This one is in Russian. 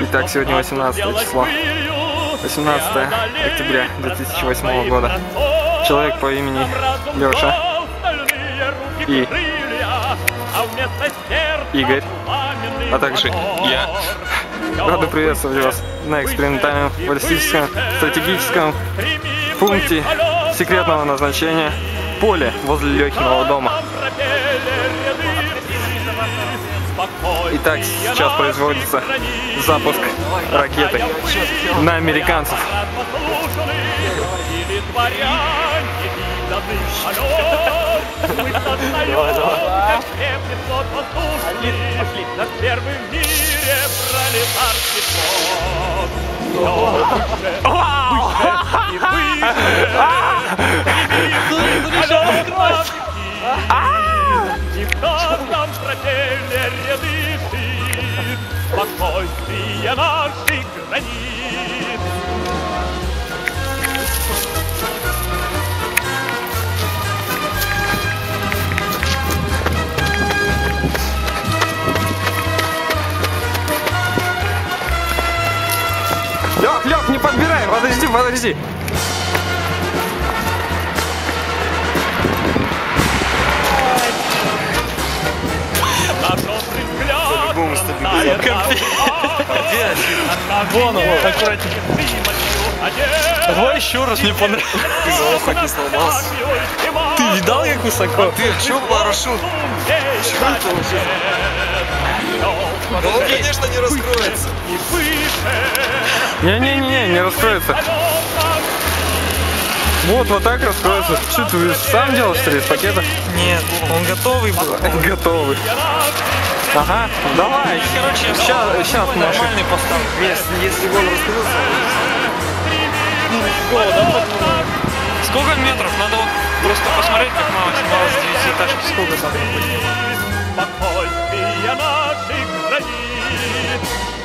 Итак, сегодня 18 число. 18 октября 2008 года. Человек по имени Леша и Игорь, а также я рады приветствовать вас на экспериментальном баллистическом стратегическом пункте секретного назначения поле возле Лехиного дома. Итак, сейчас производится запуск ракеты на американцев. На первый в мире пролетарский флот. И выше, и в каждом брателе ряды шит Спокойствие наших границ. Лех, Лех, не подбирай, подожди, подожди. Бросает Вон он, аккуратнее. Давай еще раз, мне понравилось. Ты не сломался. Ты видал, как высоко? Ты, чё парашют? Да он, конечно, не раскроется. Не-не-не, не раскроется. Вот, вот так раскроется. Что ты сам делал, что ли, из пакета? Нет, он готовый был. Готовый. Ага, давай. Короче, Сейчас, сейчас нормальный поставь. Если, если он раскрылся, Сколько метров? Надо вот просто посмотреть, как мама снимала с девятиэтажки. Сколько там? границ.